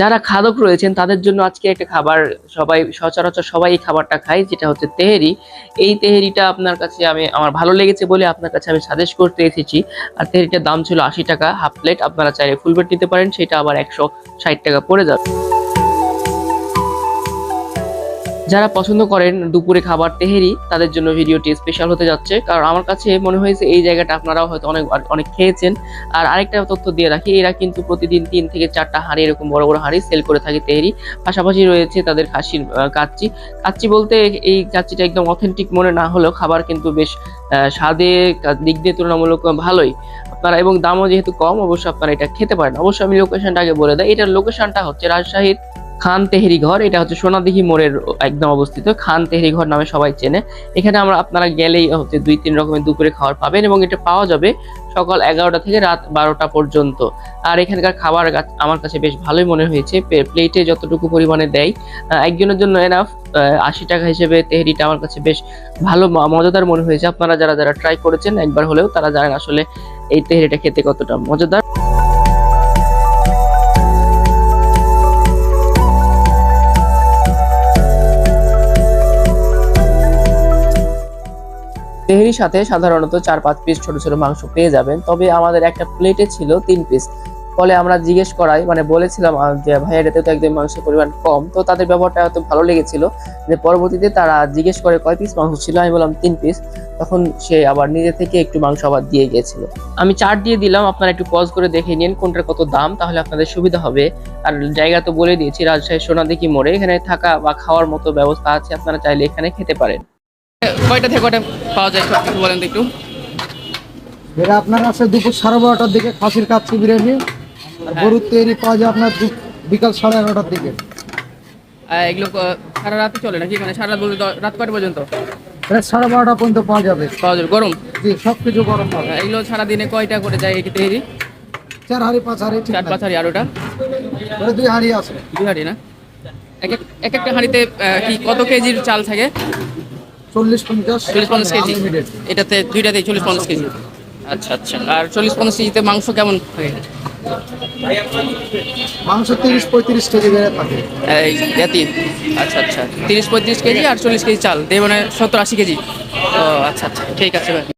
যারা খাদক রয়েছেন, তাদের জন্য আজকে একটা খাবার সবাই, সচরাচর সবাই এই খাবারটা খায়, যেটা হচ্ছে তেহেরি। এই তেহেরিটা আপনার কাছে আমি, আমার ভালো লেগেছে বলে আপনার কাছে আমি সাজেস্ট করতে এসেছি। আর তেহেরিটার দাম ছিল আশি টাকা হাফ প্লেট আপনারা চাইলে ফুল প্লেট নিতে পারেন, সেটা আবার একশো ষাট টাকা পড়ে যাবে। যারা পছন্দ করেন দুপুরে খাবার তেহেরি, তাদের জন্য ভিডিওটি স্পেশাল হতে যাচ্ছে। কারণ আমার কাছে মনে হয়েছে এই জায়গাটা আপনারাও হয়তো অনেক অনেক খেয়েছেন। আর আরেকটা তথ্য দিয়ে রাখি, এরা কিন্তু প্রতিদিন তিন থেকে চারটা হাঁড়ি, এরকম বড় বড় হাঁড়ি সেল করে থাকে তেহেরি। পাশাপাশি রয়েছে তাদের খাসির কাচ্চি। কাচ্চি বলতে এই কাচ্চিটা একদম অথেন্টিক মনে না হলেও খাবার কিন্তু বেশ স্বাদে দিক দিয়ে তুলনামূলক ভালোই। আপনারা এবং দামও যেহেতু কম অবশ্যই আপনারা এটা খেতে পারেন। অবশ্যই আমি লোকেশনটা আগে বলে দেয় এটার লোকেশনটা হচ্ছে রাজশাহীর খান তেহরি ঘর, এটা হচ্ছে সোনাদিঘি মোড়ের একদম অবস্থিত। খান তেহরি ঘর নামে সবাই চেনে। এখানে আমরা আপনারা গেলেই হচ্ছে দুই, তিন রকমের দুপুরে খাবার পাবেন এবং এটা পাওয়া যাবে সকাল এগারোটা থেকে রাত বারোটা পর্যন্ত। আর এখানকার খাবার আমার কাছে বেশ ভালোই মনে হয়েছে। প্লেটে যতটুকু পরিমাণে দেয় একজনের জন্য এনাফ আশি টাকা হিসেবে তেহরিটা আমার কাছে বেশ ভালো মজাদার মনে হয়েছে। আপনারা যারা যারা ট্রাই করেছেন, একবার হলেও তারা জানেন আসলে এই তেহরিটা খেতে কতটা মজাদার। তেহরির সাথে সাধারণত চার, পাঁচ পিস ছোট ছোট মাংস পেয়ে যাবেন। তবে আমাদের একটা প্লেটে ছিল তিন পিস ফলে আমরা জিজ্ঞেস করাই মানে বলেছিলাম যে ভাই এটাতে তো একদম মাংসের পরিমাণ কম। তো তাদের ব্যবহারটা হয়তো ভালো লেগেছিল। যে পরবর্তীতে তারা জিজ্ঞেস করে, কয় পিস মাংস ছিল? আমি বললাম, তিন পিস তখন সে আবার নিজে থেকে একটু মাংস আবার দিয়ে গিয়েছিল। আমি চার্ট দিয়ে দিলাম, আপনারা একটু পজ করে দেখে নিন কোনটার কত দাম, তাহলে আপনাদের সুবিধা হবে। আর জায়গা তো বলে দিয়েছি, রাজশাহী সোনাদিঘি মোড়ে। এখানে থাকা বা খাওয়ার মতো ব্যবস্থা আছে, আপনারা চাইলে এখানে খেতে পারেন। কয়টা থেকে কয়টা পাওয়া যায় সব কিছু বলেন একটু? এটা আপনার আছে দুপুর সাড়ে বারোটার দিকে খাসির কাচ্চি বিরিয়ানি। আর গরুর তৈরি পাওয়া যায় আপনার বিকাল সাড়ে এগারোটার দিকে। এগুলো সারা রাত চলে নাকি? মানে সারা রাত বলতে রাত কয়টা পর্যন্ত? সাড়ে বারোটা পর্যন্ত পাওয়া যাবে। পাওয়া যাবে। গরম? জি সব কিছু গরম পাবে আহ, এগুলো সারা দিনে কয়টা করে যায় এই তৈরি? চার হাড়ি পাঁচ হাড়ি চার পাঁচ হাঁড়ি আর ওটা? দুই হাড়ি আছে। দুই হাঁড়ি না? এক একটা হাঁড়িতে কি কত কেজির চাল থাকে? চল্লিশ পঞ্চাশ চল্লিশ পঞ্চাশ কেজি। এটাতে চল্লিশ পঞ্চাশ কেজি। আচ্ছা আচ্ছা। আর চল্লিশ পঞ্চাশ কেজিতে মাংস কেমন? মাংস তিরিশ পঁয়ত্রিশ কেজি থাকে। এই জাতি। আচ্ছা আচ্ছা। তিরিশ পঁয়ত্রিশ কেজি আর চল্লিশ কেজি চাল। দিয়ে মানে সত্তর আশি কেজি। ও আচ্ছা আচ্ছা। ঠিক আছে ভাই।